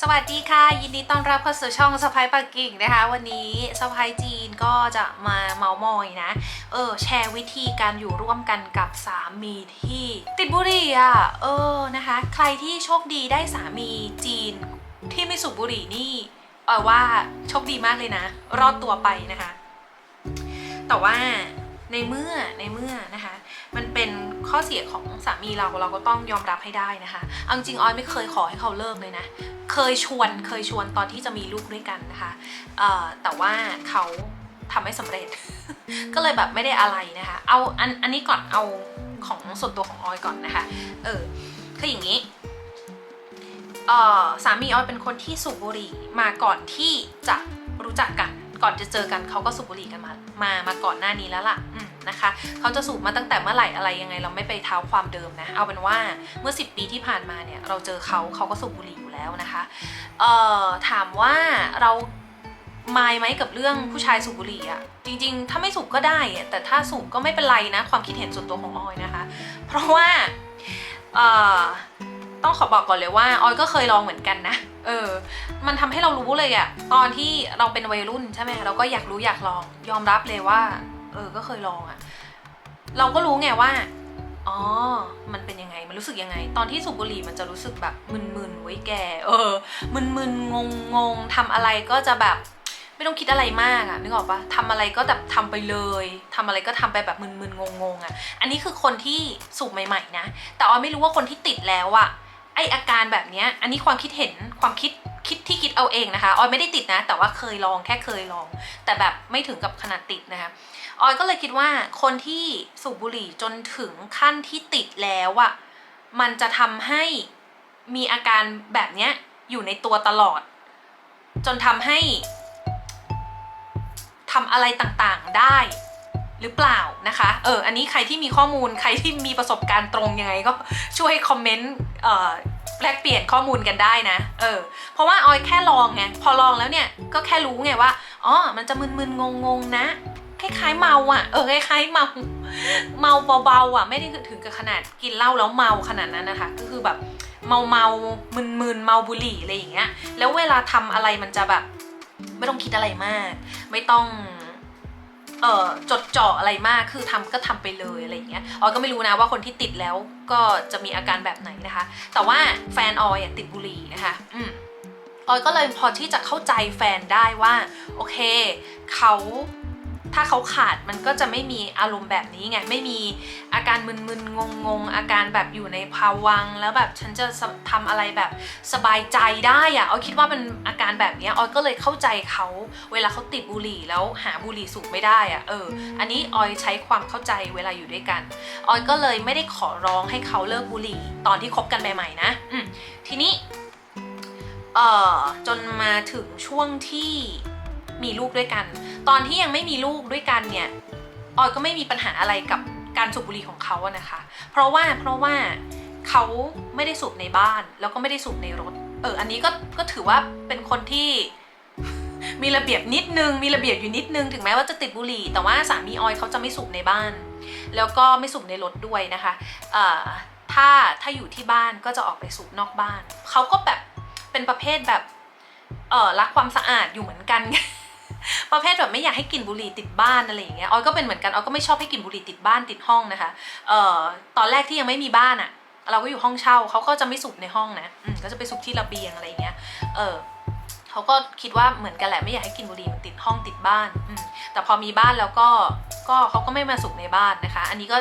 สวัสดีค่ะ ยินดีต้อนรับเข้าสู่ช่องสไปปักกิ่งนะคะ วันนี้สไปจีนก็จะมาเมาส์มอยนะ เออ แชร์วิธีการอยู่ร่วมกันกับสามีที่ ติดบุหรี่อะ เออนะคะ ใครที่โชคดีได้สามีจีนที่ไม่สูบบุหรี่นี่เออว่าโชคดีมากเลยนะ รอดตัวไปนะคะ แต่ว่า ในเมื่อในเมื่อนะคะ มันเป็นข้อเสียของสามีเราเราก็ต้องยอมรับให้ได้นะคะเอาจริงออยไม่เคยขอให้เขาเลิกเลยนะ เคยชวนเคยชวนตอนที่จะมีลูกด้วยกันนะคะแต่ว่าเขาทำไม่สำเร็จ ก็เลยแบบไม่ได้อะไรนะคะ เอาอันอันนี้ก่อนเอาของส่วนตัวของออยก่อนนะคะ เออคืออย่างนี้สามีออยเป็นคนที่สูบบุหรี่มาก่อนที่จะรู้จักกัน ก่อนจะเจอกันเขาก็สูบบุหรี่กันมามามาก่อนหน้านี้แล้วล่ะนะคะเขาจะสูบมาตั้งแต่เมื่อไหร่อะไรยังไงเราไม่ไปเท้าความเดิมนะเอาเป็นว่าเมื่อ 10 ปีที่ผ่านมาเนี่ยเราเจอเขาเขาก็สูบบุหรี่อยู่แล้วนะคะเอ่อถามว่าเรามายไหมกับเรื่องผู้ชายสูบบุหรี่อะจริงๆ ถ้าไม่สูบก็ได้แต่ถ้าสูบก็ไม่เป็นไรนะ ความคิดเห็นส่วนตัวของออยนะคะ เพราะว่าเอ่อ ต้องขอบอกก่อนเลยว่าออยก็เคยลองเหมือนกันนะ เออ มันทำให้เรารู้เลยอะตอนที่เราเป็นวัยรุ่นใช่ไหมเราก็อยากรู้อยากลอง ยอมรับเลยว่า เออ ก็เคยลองอะเราก็รู้ไงว่า อ๋อ มันเป็นยังไง มันรู้สึกยังไง ตอนที่สูบบุหรี่มันจะรู้สึกแบบมึนๆไว้ยแก เออ มึนๆ งงๆทำอะไรก็จะแบบไม่ต้องคิดอะไรมากอะนึกออกปะทำอะไรก็แบบทำไปเลยทำอะไรก็ทำไปแบบมึนๆงงๆอะอันนี้คือคนที่สูบใหม่ ๆ นะ แต่ออยไม่รู้ว่าคนที่ติดแล้วอะ ไออาการแบบเนี้ยอันนี้ความคิดเห็นความคิดคิดที่คิดเอาเองนะคะออยไม่ได้ติดนะ แต่ว่าเคยลองแค่เคยลอง แต่แบบไม่ถึงกับขนาดติดนะคะออยก็เลยคิดว่าคนที่สูบบุหรี่จนถึงขั้นที่ติดแล้วอะมันจะทำให้มีอาการแบบเนี้ยอยู่ในตัวตลอด จนทำให้ทำอะไรต่างๆได้หรือเปล่านะคะ เออ อันนี้ใครที่มีข้อมูล ใครที่มีประสบการณ์ตรงยังไงก็ช่วยคอมเมนต์ เอ่อ แลกเปลี่ยนข้อมูลกันได้นะ เออ เพราะว่าออยแค่ลองไง พอลองแล้วเนี่ย ก็แค่รู้ไงว่า อ๋อ มันจะมึนๆ งงๆ นะ คล้ายๆ เมาอะ เออ คล้ายๆ เมา เมาเบาๆ อะ ไม่ได้ถึงกับขนาดกินเหล้าแล้วเมาขนาดนั้นนะคะ ก็คือแบบเมาเมาๆมึนๆเมาบุหรี่อะไรอย่างเงี้ย แล้วเวลาทำอะไรมันจะแบบ ไม่ต้องคิดอะไรมาก ไม่ต้อง เอ่อจดจ่ออะไรมากคือทำก็ทำไปเลยอะไรอย่างเงี้ยออยก็ไม่รู้นะว่าคนที่ติดแล้วก็จะมีอาการแบบไหนนะคะ แต่ว่าแฟนออยติดบุหรี่นะคะอืมออยก็เลยพอที่จะเข้าใจแฟนได้ว่า โอเคเขา ถ้าเขาขาดมันก็จะไม่มีอารมณ์แบบนี้ไงไม่มีอาการมึนๆงงๆอาการแบบอยู่ในภาวังค์แล้วแบบฉันจะทำอะไรแบบสบายใจได้อะออยคิดว่ามันอาการแบบเนี้ยออยก็เลยเข้าใจเขาเวลาเขาติดบุหรี่แล้วหาบุหรี่สูบไม่ได้อะเออ อันนี้ออยใช้ความเข้าใจเวลาอยู่ด้วยกันออยก็เลยไม่ได้ขอร้องให้เขาเลิกบุหรี่ ตอนที่คบกันใหม่ๆนะอืมทีนี้เอ่อจนมาถึงช่วงที่มีลูกด้วยกัน ตอนที่ยังไม่มีลูกด้วยกันเนี่ยออยก็ไม่มีปัญหาอะไรกับการสูบบุหรี่ของเขาอะนะคะ เพราะว่าเพราะว่าเขาไม่ได้สูบในบ้าน แล้วก็ไม่ได้สูบในรถ เออ อันนี้ก็ก็ถือว่าเป็นคนที่มีระเบียบนิดนึง มีระเบียบอยู่นิดนึง ถึงแม้ว่าจะติดบุหรี่ แต่ว่าสามีออยเขาจะไม่สูบในบ้าน แล้วก็ไม่สูบในรถด้วยนะคะ เอ่อ ถ้าถ้าอยู่ที่บ้านก็จะออกไปสูบนอกบ้าน เขาก็แบบเป็นประเภทแบบ เออรักความสะอาดอยู่เหมือนกัน ประเภทแบบไม่อยากให้กลิ่นบุหรี่ติดบ้านอะไรอย่างเงี้ยออยก็เป็นเหมือนกันออยก็ไม่ชอบให้กลิ่นบุหรี่ติดบ้านติดห้องนะคะเอ่อตอนแรกที่ยังไม่มีบ้านอะ่ะ เราก็อยู่ห้องเช่าเขาก็จะไม่สูบในห้องนะอืมก็จะไปสูบที่ระเบียงอะไรอย่างเงี้ยเออเขาก็คิดว่าเหมือนกันแหละไม่อยากให้กลิ่นบุหรี่มันติดห้องติดบ้านอืมแต่พอมีบ้านแล้วก็ก็เขาก็ไม่มาสูบในบ้านนะคะ อันนี้ก็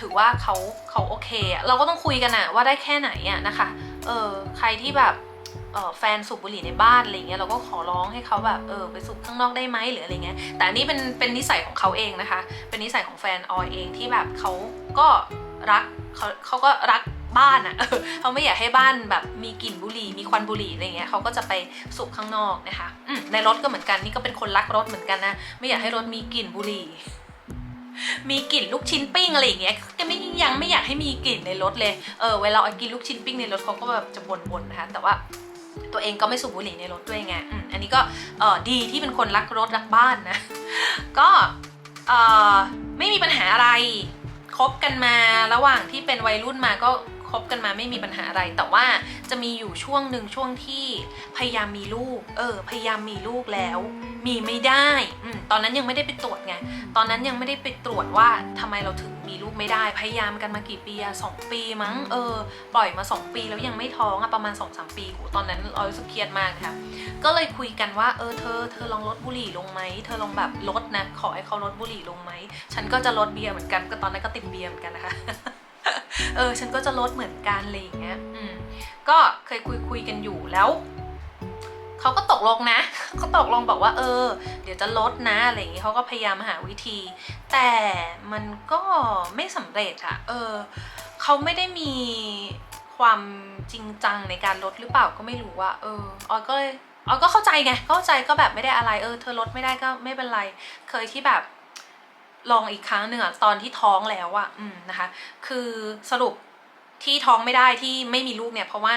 ถือว่าเขาเขาโอเคอะเราก็ต้องคุยกันอะว่าได้แค่ไหนอะนะคะ เออใครที่แบบ แฟนสูบบุหรี่ในบ้านอะไรเงี้ยเราก็ขอร้องให้เขาแบบเออไปสูบข้างนอกได้ไหมหรืออะไรเงี้ยแต่อันนี้เป็นเป็นนิสัยของเขาเองนะคะ เป็นนิสัยของแฟนออยเองที่แบบเขาก็รักเขาเขาก็รักบ้านอะเออเขาไม่อยากให้บ้านแบบมีกลิ่นบุหรี่มีควันบุหรี่อะไรเงี้ยเขาก็จะไปสูบข้างนอกนะคะในรถก็เหมือนกันนี่ก็เป็นคนรักรถเหมือนกันนะไม่อยากให้รถมีกลิ่นบุหรี่ มีกลิ่นลูกชิ้นปิ้งอะไรอย่างเงี้ยก็ไม่ยังไม่อยากให้มีกลิ่นในรถเลย เออเวลาเอากินลูกชิ้นปิ้งในรถเขาก็แบบจะบ่นๆนะคะแต่ว่าตัวเองก็ไม่สูบบุหรี่ในรถด้วยไงออันนี้ก็เออดีที่เป็นคนรักรถรักบ้านนะ ก็เออไม่มีปัญหาอะไรคบกันมาระหว่างที่เป็นวัยรุ่นมาก็ คบกันมาไม่มีปัญหาอะไร แต่ว่าจะมีอยู่ช่วงหนึ่งช่วงที่พยายามมีลูก เออ พยายามมีลูกแล้ว มีไม่ได้อืตอนนั้นยังไม่ได้ไปตรวจไง ตอนนั้นยังไม่ได้ไปตรวจว่าทำไมเราถึงมีลูกไม่ได้ พยายามกันมากี่ปีอะสองปีมั้ง เออ ปล่อยมาสองปีแล้วยังไม่ท้องอะประมาณ2อสปีโหตอนนั้นเรารู้สึกเครียดมากนะคะก็เลยคุยกันว่า เออเธอ เธอลองลดบุหรี่ลงไหม เธอลองแบบลดนะ ขอให้เขาลดบุหรี่ลงไหม ฉันก็จะลดเบียร์เหมือนกัน ก็ตอนนั้นก็ติดเบียร์เหมือนกันนะคะ เออฉันก็จะลดเหมือนกันอะไรอย่างเงี้ยอืมก็เคยคุยคุยกันอยู่แล้วเขาก็ตกลงนะเขาตกลงบอกว่า เออ เดี๋ยวจะลดนะอะไรอย่างงี้เขาก็พยายามหาวิธี แต่มันก็ไม่สำเร็จอะเออเขาไม่ได้มีความจริงจังในการลดหรือเปล่าก็ไม่รู้ว่า เออออยก็เลยออยก็เข้าใจไงเข้าใจก็แบบไม่ได้อะไรเออ เธอลดไม่ได้ก็ไม่เป็นไร เคยที่แบบ ลองอีกครั้งหนึ่งอะตอนที่ท้องแล้วอะอืมนะคะ คือสรุปที่ท้องไม่ได้ที่ไม่มีลูกเนี่ยเพราะว่า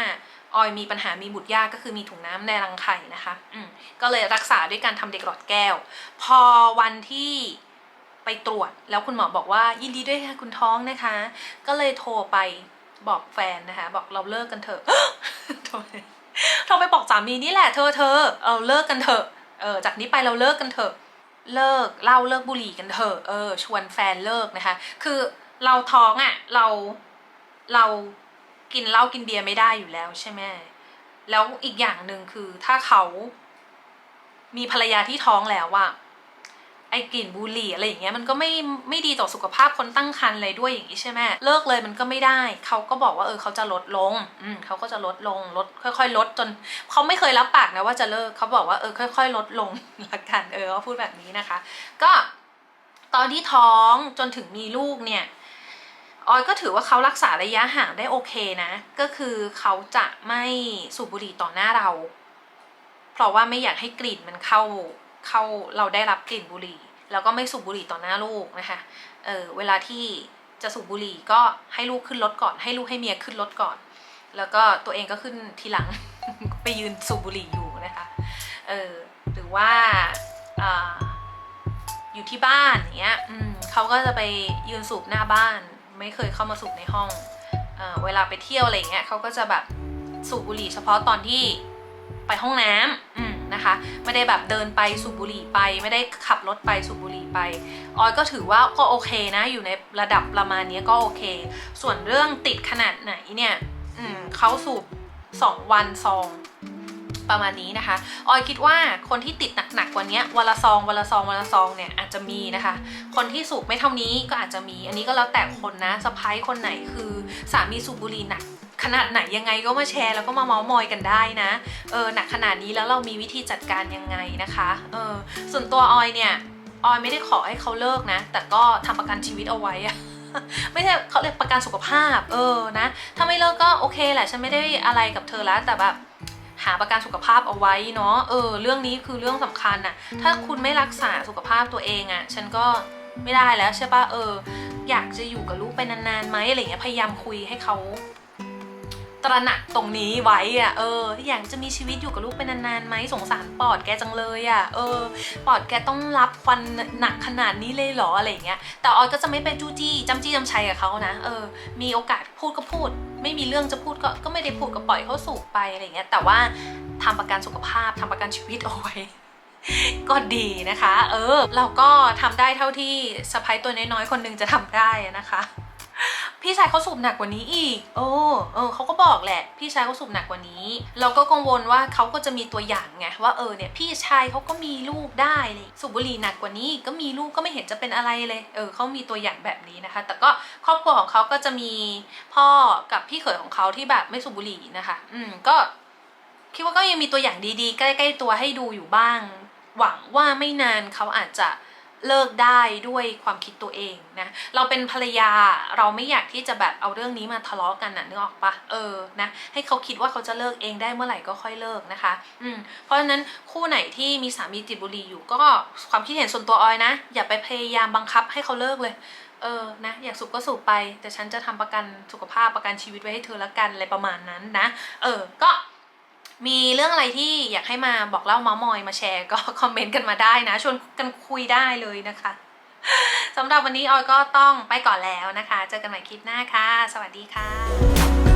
ออยมีปัญหามีบุตรยากก็คือมีถุงน้ำในรังไข่นะคะ อืมก็เลยรักษาด้วยการทำเด็กหลอดแก้ว พอวันที่ไปตรวจแล้วคุณหมอบอกว่ายินดีด้วยค่ะคุณท้องนะคะ ก็เลยโทรไปบอกแฟนนะคะ บอกเราเลิกกันเถอะโทรโทรไปบอกสามีนี่แหละเธอเธอเราเลิกกันเถอะเออจากนี้ไปเราเลิกกันเถอะ เลิกเหล่าเลิกบุหรี่กันเถอะเออ ชวนแฟนเลิกนะคะ คือเราท้องอะ่ะเราเรากินเหล้ากินเบียร์ไม่ได้อยู่แล้วใช่ไหมแล้วอีกอย่างหนึ่งคือถ้าเขามีภรรยาที่ท้องแล้วอะ ไอ้กลิ่นบุหรี่อะไรอย่างเงี้ยมันก็ไม่ไม่ดีต่อสุขภาพคนตั้งครรภ์เลยด้วยอย่างนี้ใช่ไหมเลิกเลยมันก็ไม่ได้เขาก็บอกว่าเออเขาจะลดลงอืมเขาก็จะลดลงลดค่อย ๆ ลดจนเขาไม่เคยรับปากนะว่าจะเลิกเขาบอกว่าเออค่อย ๆ ลดลงละกันเออเขาพูดแบบนี้นะคะ ก็ตอนที่ท้องจนถึงมีลูกเนี่ยออยก็ถือว่าเขารักษาระยะห่างได้โอเคนะ ก็คือเขาจะไม่สูบบุหรี่ต่อหน้าเรา เพราะว่าไม่อยากให้กลิ่นมันเข้า เข้าเราได้รับกลิ่นบุหรี่ แล้วก็ไม่สูบบุหรี่ต่อหน้าลูกนะคะเออเวลาที่จะสูบบุหรี่ก็ให้ลูกขึ้นรถก่อน ให้ลูกให้เมียขึ้นรถก่อน แล้วก็ตัวเองก็ขึ้นทีหลังไปยืนสูบบุหรี่อยู่นะคะเออหรือว่าอาอยู่ที่บ้านอย่างเงี้ยเขาก็จะไปยืนสูบหน้าบ้าน ไม่เคยเข้ามาสูบในห้องเออเวลาไปเที่ยวอะไรเงี้ยเขาก็จะแบบสูบบุหรี่เฉพาะตอนที่ไปห้องน้ำอืม นะคะ ไม่ได้แบบเดินไปสูบบุหรี่ไป ไม่ได้ขับรถไปสูบบุหรี่ไป ออยก็ถือว่าก็โอเคนะ อยู่ในระดับประมาณนี้ก็โอเค ส่วนเรื่องติดขนาดไหนเนี่ยอืมเขาสูบสองวันซองประมาณนี้นะคะ ออยคิดว่าคนที่ติดหนักๆกว่านี้วันละซองวันละซองวันละซองเนี่ยอาจจะมีนะคะ คนที่สูบไม่เท่านี้ก็อาจจะมี อันนี้ก็แล้วแต่คนนะสะพ้ายคนไหนคือสามีสูบบุหรี่หนัก ขนาดไหนยังไงก็มาแชร์แล้วก็มาเมาส์มอยกันได้นะ เออหนักขนาดนี้แล้วเรามีวิธีจัดการยังไงนะคะ เออส่วนตัวออยเนี่ยออยไม่ได้ขอให้เขาเลิกนะ แต่ก็ทำประกันชีวิตเอาไว้อะไม่ใช่เขาเรียกประกันสุขภาพ เออนะ ถ้าไม่เลิกก็โอเคแหละฉันไม่ได้อะไรกับเธอแล้วแต่แบบหาประกันสุขภาพเอาไว้เนาะ เออ เรื่องนี้คือเรื่องสำคัญน่ะถ้าคุณไม่รักษาสุขภาพตัวเองอะ่ะฉันก็ไม่ได้แล้วใช่ปะเออ อยากจะอยู่กับลูกไปนานๆไหมอะไรเงี้ย พยายามคุยให้เขา ตระหนักตรงนี้ไว้อะเออ อยากจะมีชีวิตอยู่กับลูกไปนานๆไหมสงสารปอดแกจังเลยอะเออ ปอดแกต้องรับควันหนักขนาดนี้เลยเหรออะไรเงี้ย แต่ออยก็จะไม่ไปจู้จี้จำจี้จำชัยกับเขานะ เออ มีโอกาสพูดก็พูด ไม่มีเรื่องจะพูดก็ก็ไม่ได้พูดก็ปล่อยเขาสูบไปอะไรเงี้ย แต่ว่าทำประกันสุขภาพทำประกันชีวิตเอาไว้ก็ดีนะคะ เออ เราก็ทำได้เท่าที่สะพายตัวน้อยๆ คนหนึงจะทำได้นะคะ พี่ชายเขาสูบหนักกว่านี้อีก โอ้เออเขาก็บอกแหละ พี่ชายเขาสูบหนักกว่านี้ เราก็กังวลว่าเขาก็จะมีตัวอย่างไงว่าเออเนี่ยพี่ชายเขาก็มีลูกได้เลยสูบบุหรี่หนักกว่านี้ก็มีลูกก็ไม่เห็นจะเป็นอะไรเลย เออเขามีตัวอย่างแบบนี้นะคะ แต่ก็ครอบครัวของเขาก็จะมีพ่อกับพี่เขยของเขาที่แบบไม่สูบบุหรี่นะคะ อืมก็คิดว่าก็ยังมีตัวอย่างดีๆ ใกล้ ๆ ตัวให้ดูอยู่บ้าง หวังว่าไม่นานเขาอาจจะ เลิกได้ด้วยความคิดตัวเองนะเราเป็นภรรยาเราไม่อยากที่จะแบบเอาเรื่องนี้มาทะเลาะกันนะนึกออกปะเออนะให้เขาคิดว่าเขาจะเลิกเองได้เมื่อไหร่ก็ค่อยเลิกนะคะ อืมเพราะฉะนั้นคู่ไหนที่มีสามีติดบุหรี่อยู่ก็ความคิดเห็นส่วนตัวออยนะ อย่าไปพยายามบังคับให้เขาเลิกเลยเออ นะ อยากสูบก็สูบไป แต่ฉันจะทำประกันสุขภาพประกันชีวิตไว้ให้เธอละกันอะไรประมาณนั้นนะ เออ ก็ มีเรื่องอะไรที่อยากให้มาบอกเล่าเมาส์มอยมาแชร์ก็คอมเมนต์กันมาได้นะ ชวนกันคุยได้เลยนะคะสำหรับวันนี้ออยก็ต้องไปก่อนแล้วนะคะ เจอกันใหม่คลิปหน้าค่ะ สวัสดีค่ะ